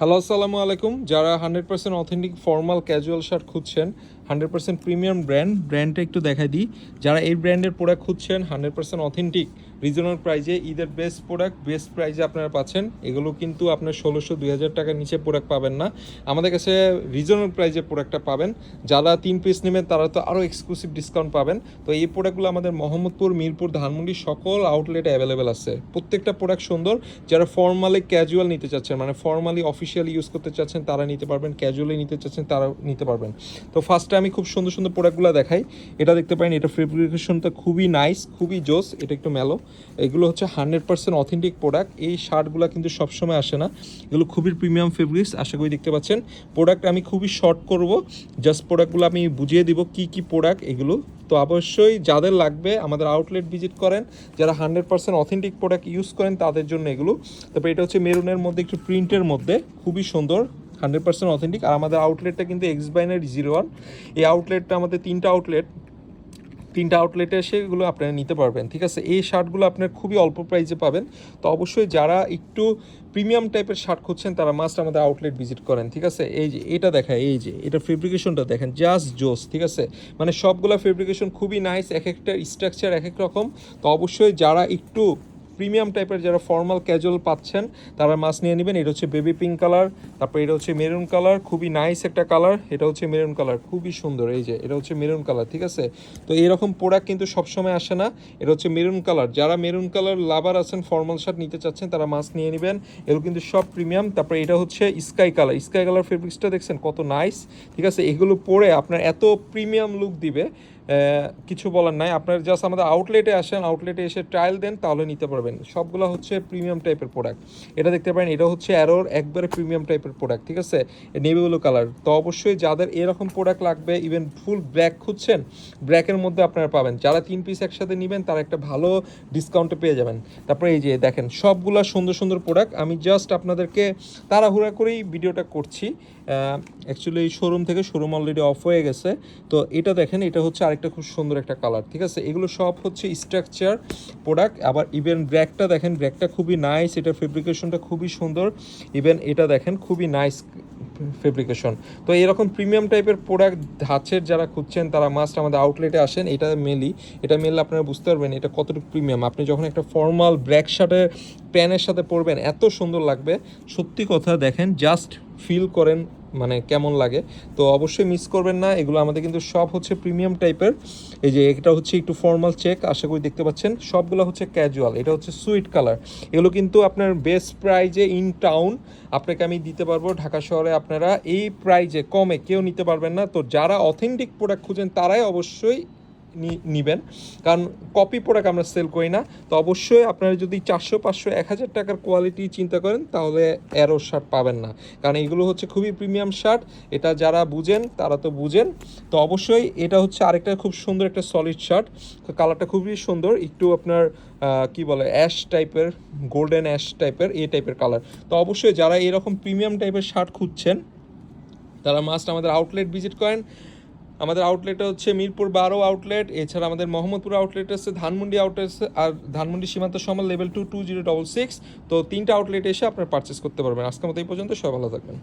Hello আসসালামু আলাইকুম যারা hundred percent authentic formal casual shirt খুঁজছেন হান্ড্রেড পার্সেন্ট প্রিমিয়াম ব্র্যান্ড, ব্র্যান্ডটা একটু দেখাই দিই। যারা এই ব্র্যান্ডের প্রোডাক্ট খুঁজছেন, হান্ড্রেড পার্সেন্ট অথেন্টিক রিজনেবল প্রাইজে ঈদের বেস্ট প্রোডাক্ট বেস্ট প্রাইজে আপনারা পাচ্ছেন। এগুলো কিন্তু আপনার ষোলোশো, দুই হাজার টাকার নিচে প্রোডাক্ট পাবেন না। আমাদের কাছে রিজনেবল প্রাইজে প্রোডাক্টটা পাবেন। যারা তিন পিস নেবেন, তারা তো আরও এক্সক্লুসিভ ডিসকাউন্ট পাবেন। তো এই প্রোডাক্টগুলো আমাদের মোহাম্মদপুর, মিরপুর, ধানমন্ডি সকল আউটলেটে অ্যাভেলেবেল আছে। প্রত্যেকটা প্রোডাক্ট সুন্দর। যারা ফর্মালি ক্যাজুয়াল নিতে চাচ্ছেন মানে ফর্মালি অফিসিয়ালি ইউজ করতে চাচ্ছেন, তারা নিতে পারবেন। ক্যাজুয়ালি নিতে চাচ্ছেন তারা নিতে পারবেন। তো ফার্স্টে আমি খুব সুন্দর সুন্দর প্রোডাক্টগুলো দেখাই। এটা দেখতে পারেন, এটা ফেব্রিকেশনটা খুবই নাইস খুবই জোস, এটা একটু মেলো এগুলো হচ্ছে হান্ড্রেড পার্সেন্ট অথেন্টিক প্রোডাক্ট এই শার্টগুলো কিন্তু সবসময় আসে না। এগুলো খুবই প্রিমিয়াম ফেব্রিক্স আশা করি দেখতে পাচ্ছেন। প্রোডাক্ট আমি খুবই শর্ট করব জাস্ট প্রোডাক্টগুলো আমি বুঝিয়ে দিব কি কি প্রোডাক্ট এগুলো। তো অবশ্যই যাদের লাগবে আমাদের আউটলেট ভিজিট করেন, যারা hundred percent authentic product use করেন তাদের জন্য এগুলো। তারপরে এটা হচ্ছে মেরুনের মধ্যে, একটু প্রিন্টের মধ্যে, খুবই সুন্দর। Hundred percent authentic. আর আমাদের আউটলেটটা কিন্তু এক্স বাইনারি জিরো ওয়ান এই আউটলেটটা আমাদের তিনটা আউটলেট তিনটা আউটলেটে এসে এগুলো আপনারা নিতে পারবেন, ঠিক আছে? এই শার্টগুলো আপনার খুবই অল্প প্রাইসে পাবেন। তো অবশ্যই যারা একটু প্রিমিয়াম টাইপের শার্ট খুঁজছেন, তারা মাস্ট আমাদের আউটলেট ভিজিট করেন, ঠিক আছে? এই যে, এটা দেখায়, এই যে, এটা ফেব্রিকেশনটা দেখেন জাস্ট জোস ঠিক আছে? মানে সবগুলো ফেব্রিকেশন খুবই নাইস এক একটা স্ট্রাকচার এক এক রকম। তো অবশ্যই যারা একটু প্রিমিয়াম টাইপের যারা ফর্মাল ক্যাজুয়াল পাচ্ছেন, তারা মাছ নিয়ে নেবেন। এটা হচ্ছে বেবি পিঙ্ক কালার তারপর এটা হচ্ছে মেরুন কালার খুবই নাইস একটা কালার এটা হচ্ছে মেরুন কালার খুবই সুন্দর। এই যে, এটা হচ্ছে মেরুন কালার ঠিক আছে? তো এরকম প্রোডাক্ট কিন্তু সবসময় আসে না। এটা হচ্ছে মেরুন কালার যারা মেরুন কালার লাভার আছেন ফর্মাল শার্ট নিতে চাচ্ছেন, তারা মাছ নিয়ে নেবেন। এগুলো কিন্তু সব প্রিমিয়াম তারপরে এটা হচ্ছে স্কাই কালার স্কাই কালার ফেব্রিক্সটা দেখছেন কত নাইস ঠিক আছে? এগুলো পরে আপনার এত প্রিমিয়াম লুক দিবে কিছু বলার নাই। আপনার জাস্ট আমাদের আউটলেটে আসেন আউটলেটে এসে ট্রায়াল দেন, তাহলে নিতে পারবেন। সবগুলো হচ্ছে প্রিমিয়াম টাইপের প্রোডাক্ট এটা দেখতে পারেন, এটা হচ্ছে অ্যারোর একবারে প্রিমিয়াম টাইপের প্রোডাক্ট ঠিক আছে? নেভি ব্লু কালার তো অবশ্যই যাদের এরকম প্রোডাক্ট লাগবে ইভেন ফুল ব্ল্যাক খুঁজছেন ব্ল্যাকের মধ্যে আপনারা পাবেন। যারা তিন পিস একসাথে নেবেন, তারা একটা ভালো ডিসকাউন্টে পেয়ে যাবেন। তারপরে এই যে দেখেন, সবগুলা সুন্দর সুন্দর প্রোডাক্ট আমি জাস্ট আপনাদেরকে তাড়াহুড়া করেই ভিডিওটা করছি। অ্যাকচুয়ালি শোরুম থেকে শোরুম অলরেডি অফ হয়ে গেছে। তো এটা দেখেন, এটা হচ্ছে আরেকটা খুব সুন্দর একটা কালার ঠিক আছে? এগুলো সব হচ্ছে স্ট্রাকচার প্রোডাক্ট আবার ইভেন ব্র্যাকটা দেখেন ব্র্যাকটা খুবই নাইস এটা ফেব্রিকেশনটা খুবই সুন্দর ইভেন এটা দেখেন, খুবই নাইস ফেব্রিকেশন তো এরকম প্রিমিয়াম টাইপের প্রোডাক্ট ধাঁচের যারা খুঁজছেন, তারা মাস্ট আমাদের আউটলেটে আসেন, এটা মেলি এটা মেললে আপনারা বুঝতে পারবেন এটা কতটুকু প্রিমিয়াম আপনি যখন একটা ফর্মাল ব্ল্যাক শার্টের প্যানের সাথে পরবেন, এত সুন্দর লাগবে। সত্যি কথা দেখেন জাস্ট ফিল করেন মানে কেমন লাগে? তো অবশ্যই মিস করবেন না। এগুলো আমাদের কিন্তু সব হচ্ছে প্রিমিয়াম টাইপের এই যে এটা হচ্ছে একটু ফর্মাল চেক আশা করি দেখতে পাচ্ছেন। সবগুলো হচ্ছে ক্যাজুয়াল এটা হচ্ছে সুইট কালার এগুলো কিন্তু আপনার বেস্ট প্রাইজে ইন টাউন আপনাকে আমি দিতে পারব। ঢাকা শহরে আপনারা এই প্রাইজে কমে কেউ নিতে পারবেন না। তো যারা অথেন্টিক প্রোডাক্ট খুঁজেন, তারাই অবশ্যই নিবেন। কারণ কপি প্রোডাক্ট আমরা সেল করি না। তো অবশ্যই আপনারা যদি চারশো, পাঁচশো, এক হাজার টাকার কোয়ালিটি চিন্তা করেন, তাহলে অ্যারো শার্ট পাবেন না। কারণ এগুলো হচ্ছে খুবই প্রিমিয়াম শার্ট এটা যারা বুঝেন, তারা তো বুঝেন। তো অবশ্যই এটা হচ্ছে আরেকটা খুব সুন্দর একটা সলিড শার্ট কালারটা খুবই সুন্দর। একটু আপনার কি বলে অ্যাশ টাইপের গোল্ডেন অ্যাশ টাইপের এই টাইপের কালার তো অবশ্যই যারা এরকম প্রিমিয়াম টাইপের শার্ট খুঁজছেন, তারা মাস্ট আমাদের আউটলেট ভিজিট করেন। আমাদের আউটলেট হচ্ছে মিরপুর বারো আউটলেট এছাড়া আমাদের মোহাম্মদপুর আউটলেট আছে ধানমন্ডি আউটলেট আর ধানমন্ডি সীমান্ত সমান level two two zero double six তো তিনটা আউটলেট এসে আপনারা পারচেস করতে পারবেন। আজকের মতো এই পর্যন্ত, সবাই ভালো থাকবেন।